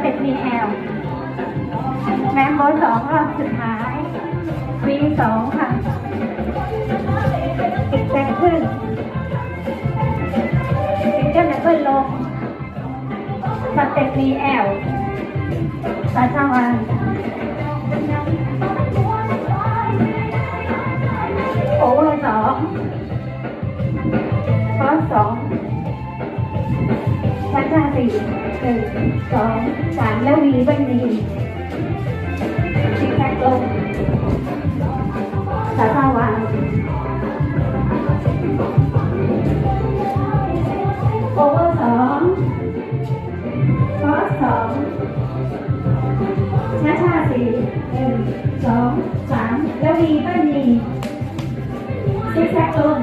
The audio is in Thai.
เต็ปมีแอลแมมโบสองรอบสุดท้ายวีสองค่ะอีกแรงขึ้นซิงเกิลดับเบิลลงสเต็ปมีแอลสาชาวันโอเวอร์สองคอสสอง ชาชาสี่หนึ่งสองสามแล้ววีบิ้ลดีซิกแซกลงสาชาวันโอเวอร์สองคอสสองชาชาสี่หนึ่งสองสามแล้ววีก็มีซิกแซกลง